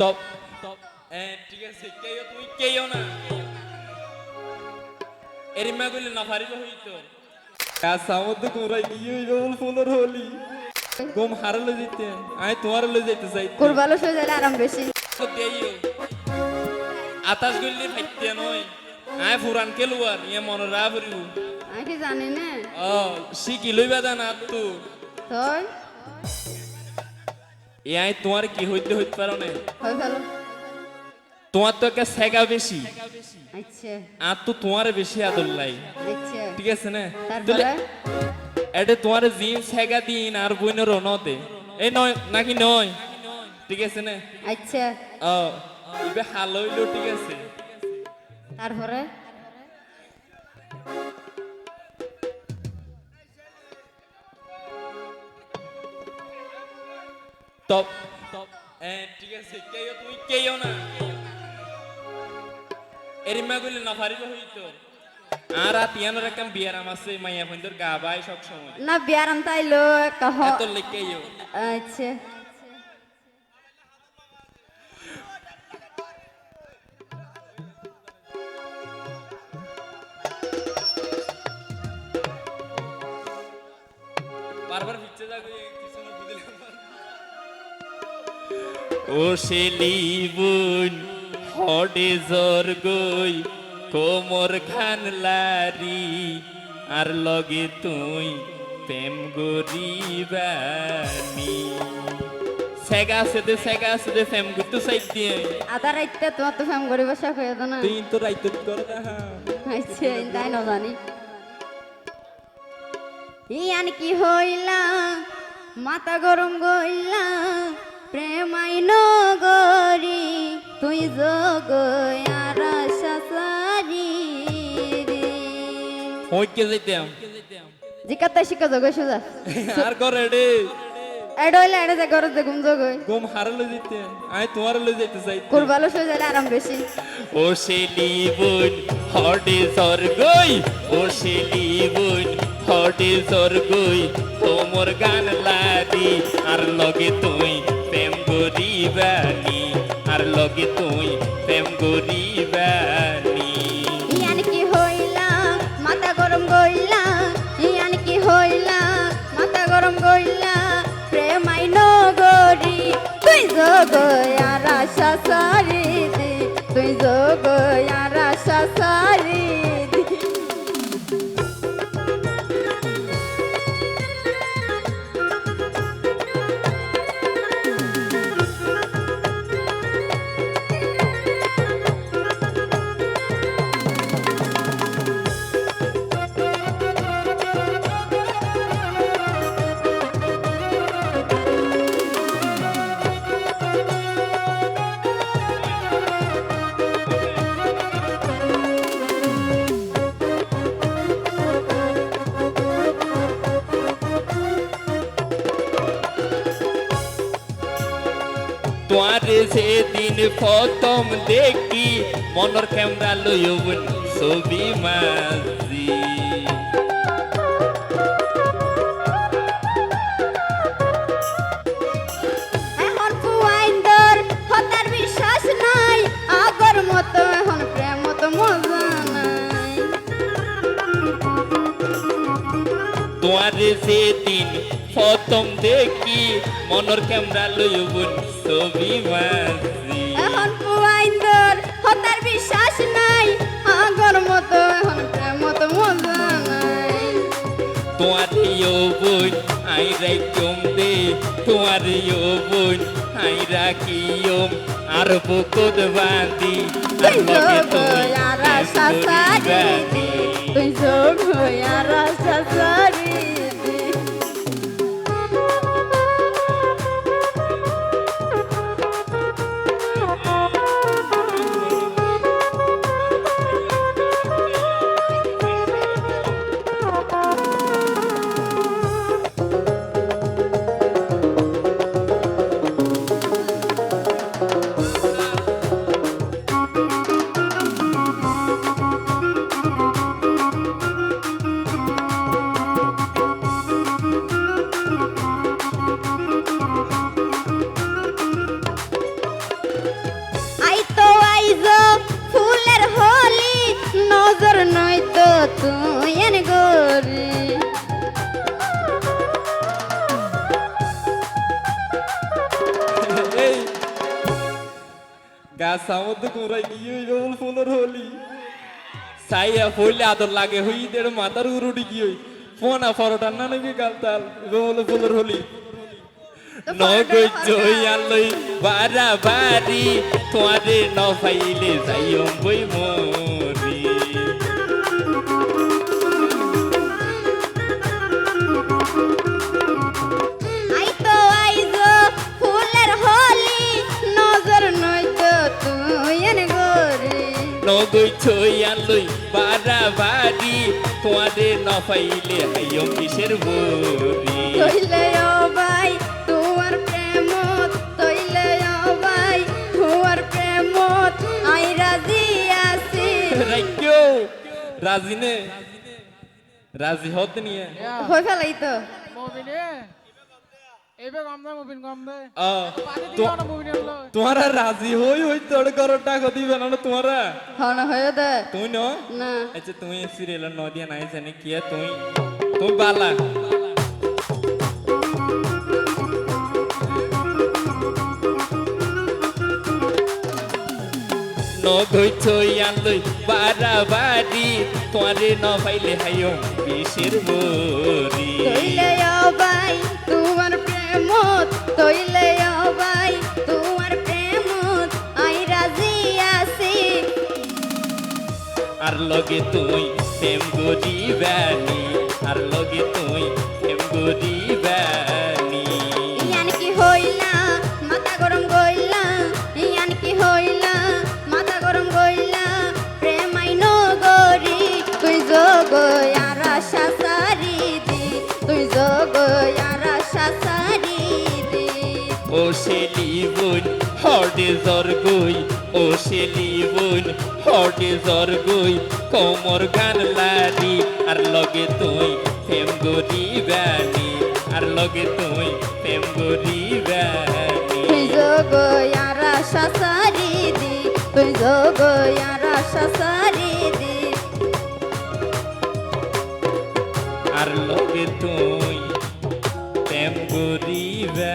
তপ ঠিক আছে কেউ তুই কেউ না। এরিমা গুলি না পারিল হইতো কাসা মধ্যে তোমরা গিয়ে বল ফুলর হলি। গম হারালে যেতে আমি তোমার লই যাইতে চাই কুরবালো সয়ে যাইলে আরাম বেশি। দেইও। আতাস গুলি ফাইতে নয়। আয় ফুরান কেলুয়ার ইয়ে মনে রা ফুরিব। আমি কি জানি না? ও শিকি লইবা জানা তো। তোর? ইয়াই তোমার কি হইতে হইতে পারো না? তোমার তো একটা সেগা বেশি। আচ্ছা। আর তো তোমার বেশি আদর লাই। আচ্ছা। ঠিক আছে না? এটা তোমার জিন সেগা দিন আর বইনের নতে এই নয় নাকি নয়? ঠিক আছে না? আচ্ছা। ও ইবে হাল হইল ঠিক আছে। তারপরে? তপ ঠিক আছে কেউ তুই কেউ না। এরিমা গুলি না পারিল হইতো। আর আতিয়ানোর একদম বিয়ারাম আছে মাইয়া ফন্দর গা বাই সব সময় না বিয়ারাম তাইলো একটা হ এত লেখেইও আচ্ছা। ও শেলি বুন হডে জর গই কোমর খান লারি আর লগে তুই প্রেম গরিবানি সেগা আছে দে সেগা আছে দে প্রেম করতে চাই দিয়ে। আধা রাইতে তোমার তো ফেম করিব শেষ হয়ে না। তুই তো রাইতে করে দেখা আচ্ছা তাই না জানি। ইয়ান কি হইলা? মাথা গরম গইলা প্রেমাই নগরি তুই যোগ আর সারি হইকে যাইতাম জিকাতে শিকা যোগ সুজা। আর করে রে এড হইলে এডে যে গরজ দেখুন যোগ গম হারালে যেতে আমি তোমার লই যাইতে চাই কুরবালো যাইলে আরাম বেশি। ও শেলি বোন হডে স্বর্গই। ও শেলি বোন হডে স্বর্গই। তোমর গান লাদি আর লগে তুই গরিবানি আর লগে তুই প্রেম গরিবানি ইয়ান কি হইলা? মাথা গরম গইলা ইয়ান কি হইলা? মাথা গরম গইলা প্রেমাই নগরি, তুই যোগ আর আশা সারি দি তুই আর আশা সারি তোমারে সেদিন প্রথম দেখি মনের ক্যামেরা লইব ছবি মাঝি। তোমারে সেদিন প্রথম দেখি মনর ক্যামেরা লইবন ছবি মাঝি এখন পুয়াইন্দর হতার বিশ্বাস নাই আগর মতো এখন প্রেম মজা নাই। তোমার ইয়ো বোন আই রাইকম দে। তোমার ইয়ো বোন আই রাখিয়ম আর বুকদ বাঁধি। আর লগে তুই আর আশা সারি দি তুই যোগ আর মধ্যে কুমড়াই গিয়ে বল ফুলের হলি। সাইয়া ফুললে আদর লাগে হই দেড় মাথার কি হই ফোনা ফরটার না নাকি গালতাল বলে ফুলের হলি। নগৈ জই আলই বারা বারি তোমারে ন পাইলে নগৈ ছই আলই বারা বারি তোমারে ন পাইলে হাইম কিসের বরি তৈলে ও ভাই তোমার প্রেমত তৈলে ও ভাই তোমার প্রেমত আই রাজি আছি। রাজি নে রাজি হত নিয়ে। হই ফেলাই তো। তোমারা রাজি হই হই তোর করো টাকা দিবে না না তোমারা? হন হয়ে দে। তুই ন? না। আচ্ছা সিরিয়াল নদিয়া নাই জানি কি তুই? তুই বালা। ন পাইলে হাইও বিশের মরি তৈলে ও তোমার আর লগে তুই প্রেম গরিবানি আর লগে তুই প্রেম গরিবানি ও শেলি বোন হর্ডে জ্বর গই। ও শেলি বোন হর্ডে জ্বর গই। কোমর গান লারি আর লগে তুই প্রেম গরিবানি আর লগে তুই প্রেম গরিবানি তুই যোগ আর আশা সারি দি তুই আর আশা দি। আর লগে তুই করিবা